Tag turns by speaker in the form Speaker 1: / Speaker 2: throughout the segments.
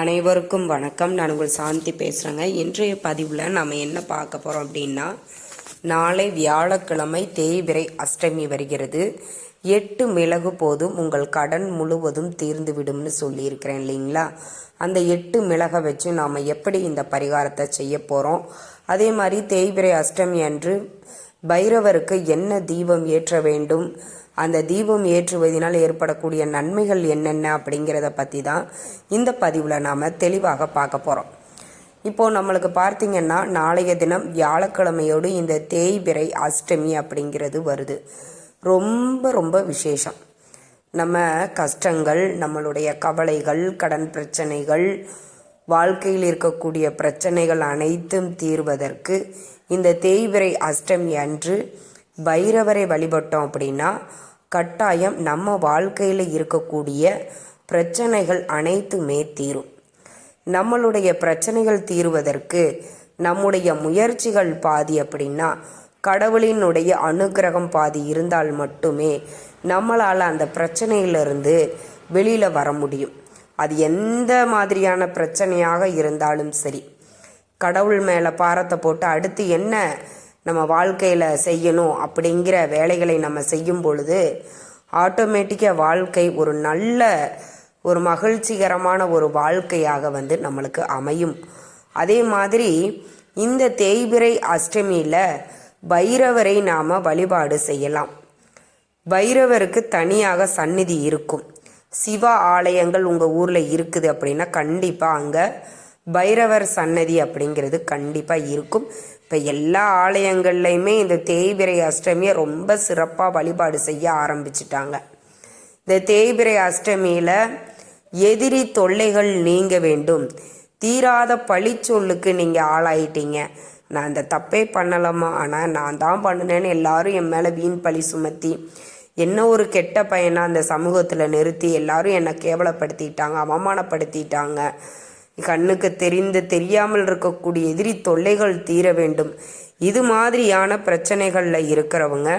Speaker 1: அனைவருக்கும் வணக்கம். நான் உங்கள் சாந்தி பேசுகிறேங்க இன்றைய பதிவில் நம்ம என்ன பார்க்க போகிறோம் அப்படின்னா நாளை வியாழக்கிழமை தேய்பிரை அஷ்டமி வருகிறது. எட்டு மிளகு போதும் உங்கள் கடன் முழுவதும் தீர்ந்து விடும்னு சொல்லியிருக்கிறேன் இல்லைங்களா? அந்த எட்டு மிளகை வச்சு நாம் எப்படி இந்த பரிகாரத்தை செய்ய போகிறோம் அதே மாதிரி தேய்பிரை அஷ்டமி அன்று பைரவருக்கு என்ன தீபம் ஏற்ற வேண்டும்? அந்த தீபம் ஏற்றுவதனால் ஏற்படக்கூடிய நன்மைகள் என்னென்ன அப்படிங்கிறத பற்றி தான் இந்த பதிவில் நாம் தெளிவாக பார்க்க போகிறோம் இப்போது நம்மளுக்கு பார்த்தீங்கன்னா நாளைய தினம் வியாழக்கிழமையோடு இந்த தேய்பிரை அஷ்டமி அப்படிங்கிறது வருது. ரொம்ப ரொம்ப விசேஷம். நம்ம கஷ்டங்கள் நம்மளுடைய கவலைகள் கடன் பிரச்சனைகள் வாழ்க்கையில் இருக்கக்கூடிய பிரச்சனைகள் அனைத்தும் தீர்வதற்கு இந்த தேய்பிறை அஷ்டமி அன்று பைரவரை வழிபட்டோம் அப்படின்னா கட்டாயம் நம்ம வாழ்க்கையில் இருக்கக்கூடிய பிரச்சனைகள் அனைத்துமே தீரும். நம்மளுடைய பிரச்சனைகள் தீருவதற்கு நம்முடைய முயற்சிகள் பாதி அப்படின்னா கடவுளினுடைய அனுகிரகம் பாதி இருந்தால் மட்டுமே நம்மளால் அந்த பிரச்சனையிலிருந்து வெளியில் வர முடியும். அது எந்த மாதிரியான பிரச்சனையாக இருந்தாலும் சரி. கடவுள் மேலே பாரத்தை போட்டு அடுத்து என்ன நம்ம வாழ்க்கையில் செய்யணும் அப்படிங்கிற வேலைகளை நம்ம செய்யும் பொழுது ஆட்டோமேட்டிக்காக வாழ்க்கை ஒரு நல்ல ஒரு மகிழ்ச்சிகரமான ஒரு வாழ்க்கையாக வந்து நம்மளுக்கு அமையும். அதே மாதிரி இந்த தேய்பிறை அஷ்டமியில் பைரவரை நாம் வழிபாடு செய்யலாம். பைரவருக்கு தனியாக சந்நிதி இருக்கும். சிவ ஆலயங்கள் உங்கள் ஊரில் இருக்குது அப்படின்னா கண்டிப்பாக அங்கே பைரவர் சன்னதி அப்படிங்கிறது கண்டிப்பாக இருக்கும். இப்போ எல்லா ஆலயங்கள்லையுமே இந்த தேய்பிரை அஷ்டமியை ரொம்ப சிறப்பாக வழிபாடு செய்ய ஆரம்பிச்சிட்டாங்க. இந்த தேய்பிரை அஷ்டமியில் எதிரி தொல்லைகள் நீங்க வேண்டும். தீராத பழிச்சொல்லுக்கு நீங்கள் ஆளாயிட்டீங்க. நான் இந்த தப்பே பண்ணலாமா ஆனால் நான் தான் பண்ணினேன்னு எல்லாரும் என் மேலே வீண் பழி சுமத்தி என்ன ஒரு கெட்ட பையனாக அந்த சமூகத்தில் நிறுத்தி எல்லாரும் என்னை கேவலப்படுத்திட்டாங்க அவமானப்படுத்திட்டாங்க. கண்ணுக்கு தெரிந்து தெரியாமல் இருக்கக்கூடிய எதிரி தொல்லைகள் தீர வேண்டும். இது மாதிரியான பிரச்சனைகளில் இருக்கிறவங்க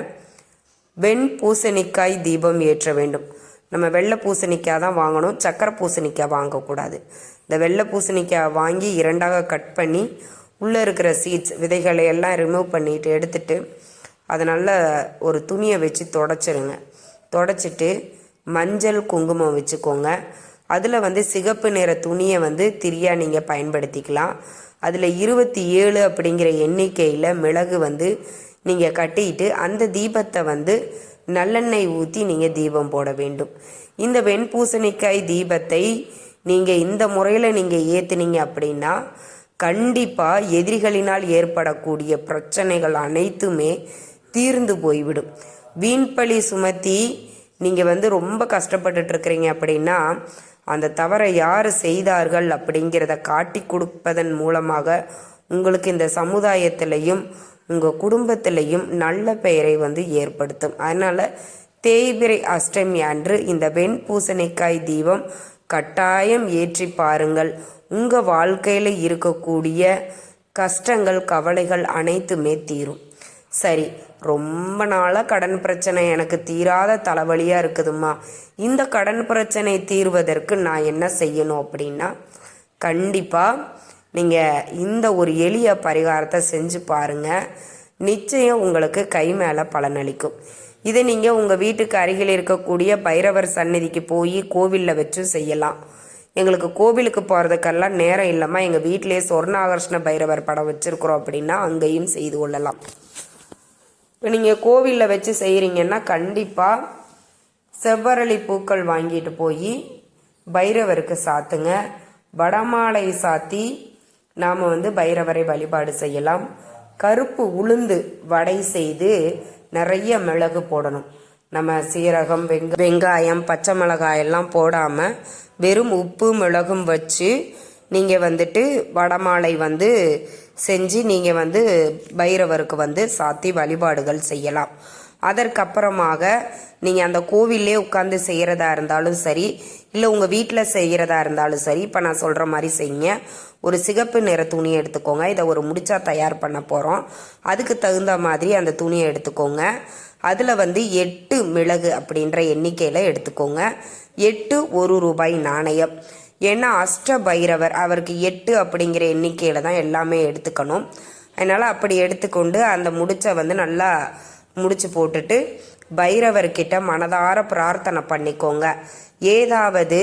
Speaker 1: வெண் பூசணிக்காய் தீபம் ஏற்ற வேண்டும். நம்ம வெள்ளை பூசணிக்காய் தான் வாங்கணும் சக்கரை பூசணிக்காய் வாங்கக்கூடாது. இந்த வெள்ளை பூசணிக்காய் வாங்கி இரண்டாக கட் பண்ணி உள்ளே இருக்கிற சீட்ஸ் விதைகளை எல்லாம் ரிமூவ் பண்ணிட்டு எடுத்துட்டு அதை நல்ல ஒரு துணியை வச்சு தொடச்சிருங்க. தொடச்சிட்டு மஞ்சள் குங்குமம் வச்சுக்கோங்க. அதில் வந்து சிகப்பு நிற துணியை வந்து திரியாக நீங்கள் பயன்படுத்திக்கலாம். அதில் இருபத்தி ஏழு அப்படிங்கிற எண்ணிக்கையில் மிளகு வந்து நீங்கள் கட்டிட்டு அந்த தீபத்தை வந்து நல்லெண்ணெய் ஊற்றி நீங்கள் தீபம் போட வேண்டும். இந்த வெண்பூசணிக்காய் தீபத்தை நீங்கள் இந்த முறையில் நீங்கள் ஏற்றுனீங்க அப்படின்னா கண்டிப்பாக எதிரிகளினால் ஏற்படக்கூடிய பிரச்சனைகள் அனைத்துமே தீர்ந்து போய்விடும். வீண்பழி சுமத்தி நீங்கள் வந்து ரொம்ப கஷ்டப்பட்டுட்டு இருக்கிறீங்க அப்படின்னா அந்த தவறை யார் செய்தார்கள் அப்படிங்கிறத காட்டி கொடுப்பதன் மூலமாக உங்களுக்கு இந்த சமுதாயத்திலையும் உங்கள் குடும்பத்திலையும் நல்ல பெயரை வந்து ஏற்படுத்தும். அதனால் தேய்பிரை அஷ்டமி அன்று இந்த வெண் பூசணிக்காய் தீபம் கட்டாயம் ஏற்றி பாருங்கள். உங்கள் வாழ்க்கையில் இருக்கக்கூடிய கஷ்டங்கள் கவலைகள் அனைத்துமே தீரும். சரி ரொம்ப நாளாக கடன் பிரச்சனை எனக்கு தீராத தலைவலியாக இருக்குதும்மா. இந்த கடன் பிரச்சனை தீர்வதற்கு நான் என்ன செய்யணும் அப்படின்னா கண்டிப்பாக நீங்கள் இந்த ஒரு எளிய பரிகாரத்தை செஞ்சு பாருங்கள் நிச்சயம் உங்களுக்கு கை மேலே பலனளிக்கும் இதை நீங்கள் உங்கள் வீட்டுக்கு அருகில் இருக்கக்கூடிய பைரவர் சந்நிதிக்கு போய் கோவிலில் வச்சும் செய்யலாம். எங்களுக்கு கோவிலுக்கு போகிறதுக்கெல்லாம் நேரம் இல்லாமல் எங்கள் வீட்டிலே சொர்ணாகர்ஷ்ண பைரவர் படம் வச்சுருக்குறோம் அப்படின்னா அங்கேயும் செய்து கொள்ளலாம். இப்போ நீங்கள் கோவிலில் வச்சு செய்கிறீங்கன்னா கண்டிப்பாக செவ்வரளி பூக்கள் வாங்கிட்டு போய் பைரவருக்கு சாத்துங்க. வடமாலை சாத்தி நாம் வந்து பைரவரை வழிபாடு செய்யலாம். கருப்பு உளுந்து வடை செய்து நிறைய மிளகு போடணும். நம்ம சீரகம் வெங்க வெங்காயம் பச்சை மிளகாய் எல்லாம் போடாமல் வெறும் உப்பு மிளகும் வச்சு நீங்கள் வந்துட்டு வடமாலை வந்து செஞ்சு நீங்கள் வந்து பைரவருக்கு வந்து சாத்தி வழிபாடுகள் செய்யலாம். அதற்கப்புறமாக நீங்கள் அந்த கோவிலே உட்காந்து செய்கிறதா இருந்தாலும் சரி இல்லை உங்கள் வீட்டில் செய்கிறதா இருந்தாலும் சரி இப்போ நான் சொல்கிற மாதிரி செய்யுங்க. ஒரு சிகப்பு நிற துணியை எடுத்துக்கோங்க. இதை ஒரு முடிச்சா தயார் பண்ண போகிறோம் அதுக்கு தகுந்த மாதிரி அந்த துணியை எடுத்துக்கோங்க. அதில் வந்து எட்டு மிளகு அப்படின்ற எண்ணிக்கையில் எடுத்துக்கோங்க. எட்டு ஒரு ரூபாய் நாணயம். ஏன்னா அஷ்ட பைரவர் அவருக்கு எட்டு அப்படிங்கிற எண்ணிக்கையில் தான் எல்லாமே எடுத்துக்கணும். அதனால் அப்படி எடுத்துக்கொண்டு அந்த முடிச்சை வந்து நல்லா முடிச்சு போட்டுட்டு பைரவர்கிட்ட மனதார பிரார்த்தனை பண்ணிக்கோங்க. ஏதாவது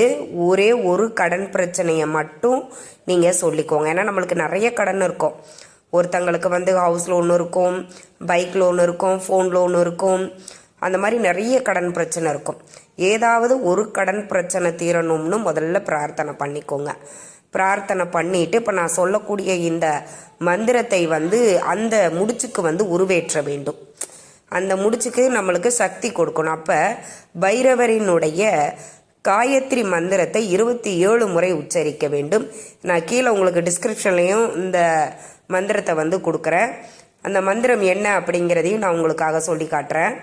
Speaker 1: ஒரே ஒரு கடன் பிரச்சனையை மட்டும் நீங்கள் சொல்லிக்கோங்க. ஏன்னா நம்மளுக்கு நிறைய கடன் இருக்கும். ஒருத்தங்களுக்கு வந்து ஹவுஸ் லோன் இருக்கும் பைக் லோன் இருக்கும் ஃபோன் லோன் இருக்கும். அந்த மாதிரி நிறைய கடன் பிரச்சனை இருக்கும். ஏதாவது ஒரு கடன் பிரச்சனை தீரணும்னு முதல்ல பிரார்த்தனை பண்ணிக்கோங்க. பிரார்த்தனை பண்ணிட்டு இப்போ நான் சொல்லக்கூடிய இந்த மந்திரத்தை வந்து அந்த முடிச்சுக்கு வந்து உருவேற்ற வேண்டும். அந்த முடிச்சுக்கு நம்மளுக்கு சக்தி கொடுக்கணும். அப்போ பைரவரினுடைய காயத்ரி மந்திரத்தை இருபத்தி ஏழு முறை உச்சரிக்க வேண்டும். நான் கீழே உங்களுக்கு டிஸ்கிரிப்ஷன்லையும் இந்த மந்திரத்தை வந்து கொடுக்குறேன். அந்த மந்திரம் என்ன அப்படிங்கிறதையும் நான் உங்களுக்காக சொல்லி காட்டுறேன்.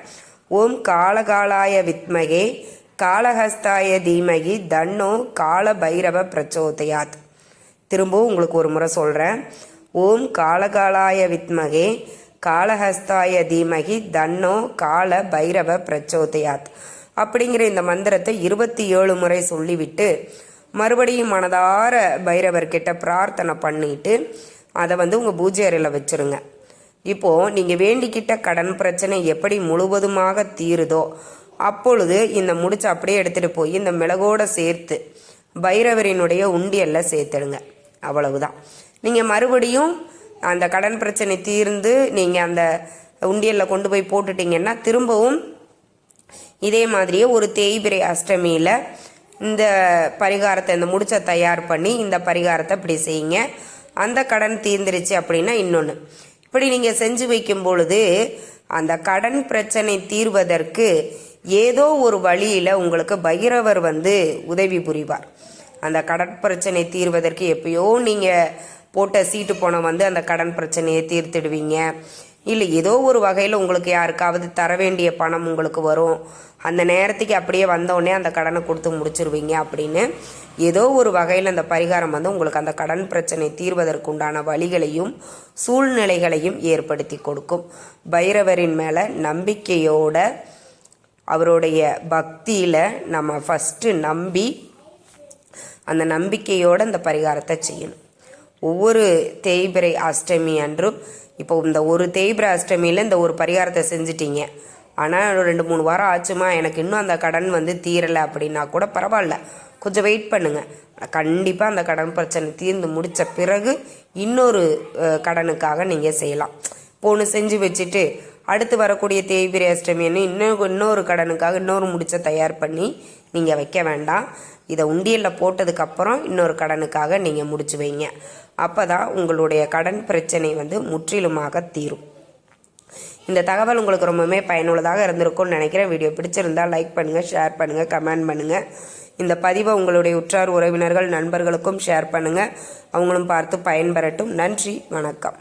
Speaker 1: ஓம் காலகாலாய வித்மகே காலஹஸ்தாய தீமகி தன்னோ கால பைரவ பிரச்சோதயாத். திரும்பவும் உங்களுக்கு ஒரு முறை சொல்கிறேன் ஓம் காலகாலாய வித்மகே காலஹஸ்தாய தீமகி தன்னோ கால பைரவ பிரச்சோதயாத். அப்படிங்கிற இந்த மந்திரத்தை இருபத்தி ஏழு முறை சொல்லிவிட்டு மறுபடியும் மனதார பைரவர்கிட்ட பிரார்த்தனை பண்ணிட்டு அதை வந்து உங்கள் பூஜை அறையில் வச்சுருங்க. இப்போது நீங்கள் வேண்டிக்கிட்ட கடன் பிரச்சனை எப்படி முழுவதுமாக தீருதோ அப்பொழுது இந்த முடிச்சு அப்படியே எடுத்துகிட்டு போய் இந்த மிளகோட சேர்த்து பைரவரினுடைய உண்டியல்ல சேர்த்துடுங்க. அவ்வளவுதான். நீங்கள் மறுபடியும் அந்த கடன் பிரச்சனை தீர்ந்து நீங்கள் அந்த உண்டியல்ல கொண்டு போய் போட்டுட்டீங்கன்னா திரும்பவும் இதே மாதிரியே ஒரு தேய்பிரை அஷ்டமியில் இந்த பரிகாரத்தை இந்த முடிச்ச தயார் பண்ணி இந்த பரிகாரத்தை இப்படி செய்யுங்க. அந்த கடன் தீர்ந்துருச்சு அப்படின்னா இன்னொன்று இப்படி நீங்கள் செஞ்சு வைக்கும் பொழுது அந்த கடன் பிரச்சனை தீர்வதற்கு ஏதோ ஒரு வழியில் உங்களுக்கு பைரவர் வந்து உதவி புரிவார். அந்த கடன் பிரச்சனை தீர்வதற்கு எப்பயோ நீங்கள் போட்ட சீட்டு போன வந்து அந்த கடன் பிரச்சனையை தீர்த்துடுவீங்க. இல்லை ஏதோ ஒரு வகையில் உங்களுக்கு யாருக்காவது தர வேண்டிய பணம் உங்களுக்கு வரும். அந்த நேரத்துக்கு அப்படியே வந்தோடனே அந்த கடனை கொடுத்து முடிச்சிருவீங்க அப்படின்னு. ஏதோ ஒரு வகையில் அந்த பரிகாரம் வந்து உங்களுக்கு அந்த கடன் பிரச்சனை தீர்வதற்குண்டான வழிகளையும் சூழ்நிலைகளையும் ஏற்படுத்தி கொடுக்கும். பைரவரின் மேலே நம்பிக்கையோட அவருடைய பக்தியில் நம்ம ஃபஸ்ட்டு நம்பி அந்த நம்பிக்கையோடு அந்த பரிகாரத்தை செய்யணும். ஒவ்வொரு தேய்பிரை அஷ்டமி அன்றும் இப்போ இந்த ஒரு தேய்பிரை அஷ்டமியில் இந்த ஒரு பரிகாரத்தை செஞ்சிட்டீங்க. ஆனால் ரெண்டு மூணு வாரம் ஆச்சுமா எனக்கு இன்னும் அந்த கடன் வந்து தீரலை அப்படின்னா கூட பரவாயில்ல. கொஞ்சம் வெயிட் பண்ணுங்கள் கண்டிப்பாக அந்த கடன் பிரச்சனை தீர்ந்து முடித்த பிறகு இன்னொரு கடனுக்காக நீங்கள் செய்யலாம். இப்போ ஒன்று செஞ்சு வச்சுட்டு அடுத்து வரக்கூடிய தேய்பிரை அஷ்டமின்னு இன்னும் இன்னொரு கடனுக்காக இன்னொரு முடிச்ச தயார் பண்ணி நீங்கள் வைக்க வேண்டாம். இதை உண்டியலில் போட்டதுக்கப்புறம் இன்னொரு கடனுக்காக நீங்கள் முடிச்சு வைங்க. அப்போ தான் உங்களுடைய கடன் பிரச்சனை வந்து முற்றிலுமாக தீரும். இந்த தகவல் உங்களுக்கு ரொம்பவுமே பயனுள்ளதாக இருந்திருக்கும்னு நினைக்கிறேன். வீடியோ பிடிச்சிருந்தால் லைக் பண்ணுங்கள் ஷேர் பண்ணுங்கள் கமெண்ட் பண்ணுங்கள் இந்த பதிவை உங்களுடைய உற்றார் உறவினர்கள் நண்பர்களுக்கும் ஷேர் பண்ணுங்கள் அவங்களும் பார்த்து பயன்பெறட்டும். நன்றி வணக்கம்.